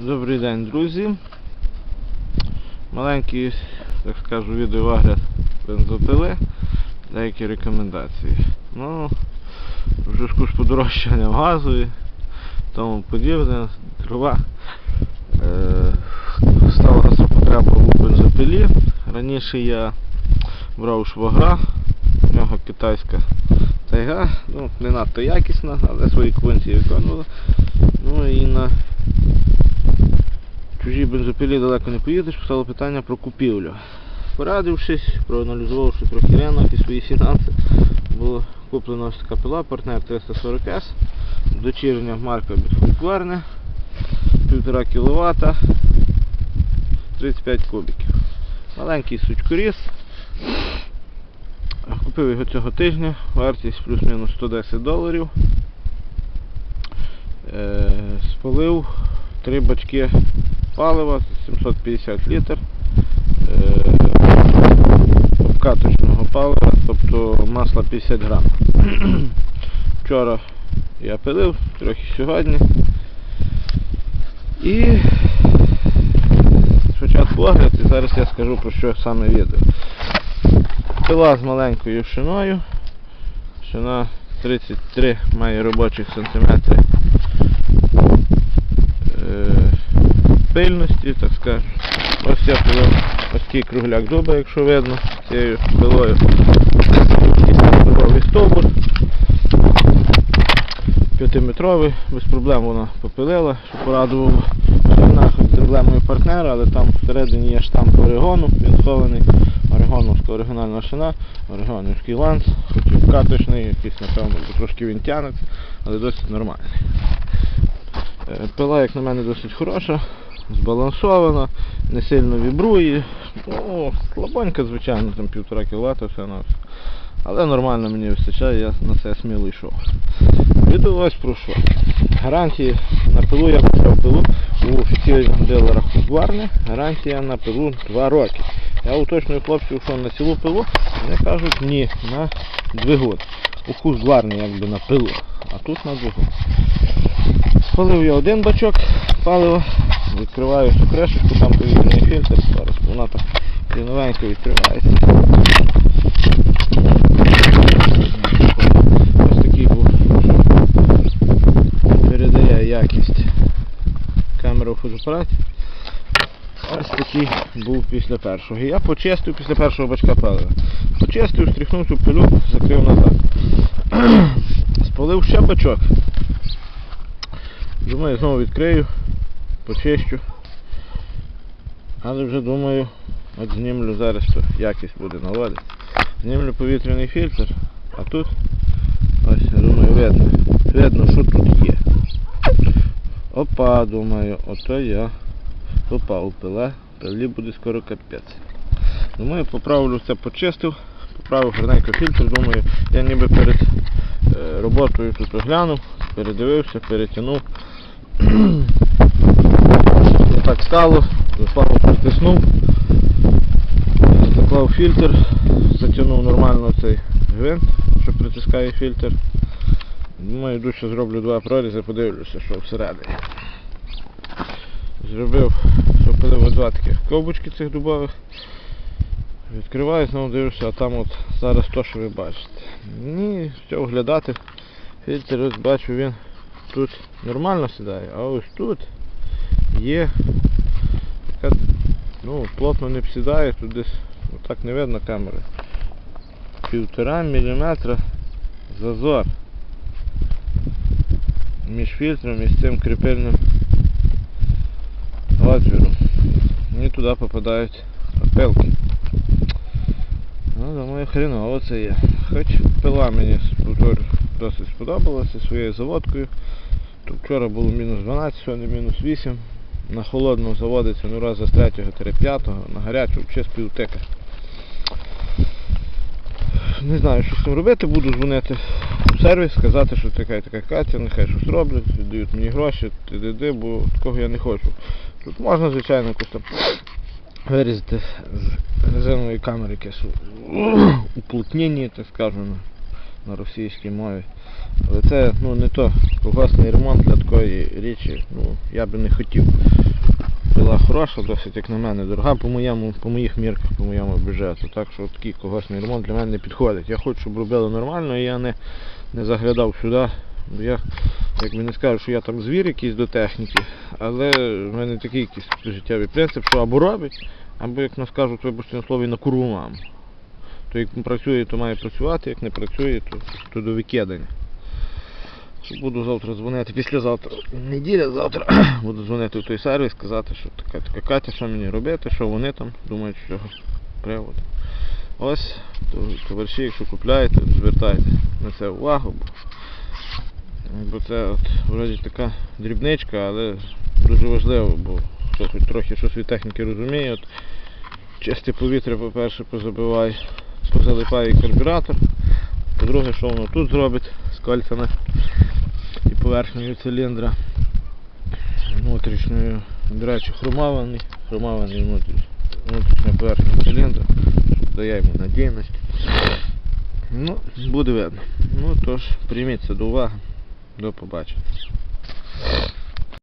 Добрий день, друзі. Маленький, так скажу, відеоогляд бензопили, деякі рекомендації. Ну, вже ж куш подорожчання газу і тому подібне, дрова. Е, сталася потреба у бензопилі. Раніше я брав швагра, в нього китайська тайга, ну, не надто якісна, але свої функції виконувала. Ну і на чужій бензопилі далеко не поїдеш, постало питання про купівлю. Порадившись, проаналізувавши трохи ринок і свої фінанси, було куплена ось така пила, партнер 340S, дочірня марка від Husqvarna, 1,5 кВт, 35 кубиків. Маленький сучкоріз. Купив його цього тижня, вартість плюс-мінус 110 доларів. Е, спалив три бачки палива 750 літр е, обкаточного палива, тобто масла 50 грам. Вчора я пилив, трохи сьогодні. І спочатку огляд і зараз я скажу про що саме відео. Пила з маленькою шиною. Шина 33 має робочих сантиметри е, пильності, так скажу. Ось я пилив ось такий кругляк дуба, якщо видно, цією пилою. Пиловий стовбур. П'ятиметровий, без проблем вона попилила, що порадувало вона з емблемою партнера, але там всередині є штамп Орегону, він схований. Орегоновська оригінальна шина, орегонівський ланц, хоч і вкаточний, якийсь, напевно, трошки він тянеться, але досить нормальний. Е, Пила, як на мене, досить хороша, збалансована, не сильно вібрує. Ну, слабонька, звичайно, там півтора кВт, все на все. Але нормально мені вистачає, я на це сміло йшов. Відео ось про що. Гарантії на пилу я купив пилу у офіційних дилерах Husqvarna. Гарантія на пилу 2 роки. Я уточную хлопців, що на цілу пилу, вони кажуть ні, на двигун. У Husqvarna якби на пилу, а тут на двигун. Спалив я один бачок палива, відкриваю цю кришечку, там повітряний фільтр, зараз вона так новенько відкривається. Ось такий був, передає якість камери в фотоапараті. Ось такий був після першого. Я почистив після першого бачка палива. Почистив, стріхнув цю пилю, закрив назад. Спалив ще бачок. Думаю, знову відкрию, почищу. Але вже думаю, от знімлю зараз, то якість буде наводити. Знімлю повітряний фільтр, а тут ось, думаю, видно. Видно, що тут є. Опа, думаю, ото я попав пила, пилі буде скоро капець. Думаю, поправлю це почистив, поправив гарненько фільтр, думаю, я ніби перед е, роботою тут оглянув, передивився, перетягнув. стало, заслав притиснув, заклав фільтр, затягнув нормально цей гвинт, що притискає фільтр. Думаю, йду ще зроблю два прорізи, подивлюся, що всередині. Зробив, подивив два таких ковбочки цих дубових. Відкриваю, знову дивлюся, а там от зараз то, що ви бачите. Ні, що оглядати. Фільтр, ось бачу, він тут нормально сідає, а ось тут є така, ну, плотно не сідає, тут десь отак не видно камери. Півтора міліметра зазор між фільтром і з цим кріпильним отвіром. І туди попадають опилки. Ну, думаю, хреново це є. Хоч пила мені досить сподобалася своєю заводкою. То вчора було мінус 12, сьогодні мінус 8. На холодну заводиться ну раз з 3-5, на гарячу взагалі з. Не знаю, що з цим робити, буду дзвонити в сервіс, сказати, що така і така Катя, нехай щось роблять, віддають мені гроші, ти бо такого я не хочу. Тут можна, звичайно, якось там вирізати з резинової камери якесь уплотнення, так скажемо, на російській мові. Але це ну, не то колгоспний ремонт для такої річі, ну, я би не хотів. Пила хороша, досить як на мене дорога по моєму, по моїх мірках, по моєму бюджету. Так що такий когосний ремонт для мене не підходить. Я хочу, щоб робили нормально і я не, не заглядав сюди. Я, як би не скажу, що я там звір якийсь до техніки, але в мене такий якийсь життєвий принцип, що або робить, або, як нас кажуть, вибачте на слові, на курву маму. То як працює, то має працювати, як не працює, то, то до викидання. Що Буду завтра дзвонити, післязавтра, неділя, завтра буду дзвонити в той сервіс, казати, що така така Катя, що мені робити, що вони там думають, з цього приводу. Ось, то, товариші, якщо купляєте, звертайте на це увагу, бо це от, вроді така дрібничка, але дуже важливо, бо хто хоч трохи щось від техніки розуміє, от, чисте повітря, по-перше, позабиває, позалипає карбюратор. По-друге, що воно тут зробить з кольцями і поверхнею циліндра. Внутрішньою, до речі, хромований, хромований внутрі- внутрішня поверхня циліндра, що дає йому надійність. Ну, буде видно. Ну тож, прийміть це до уваги. До побачення.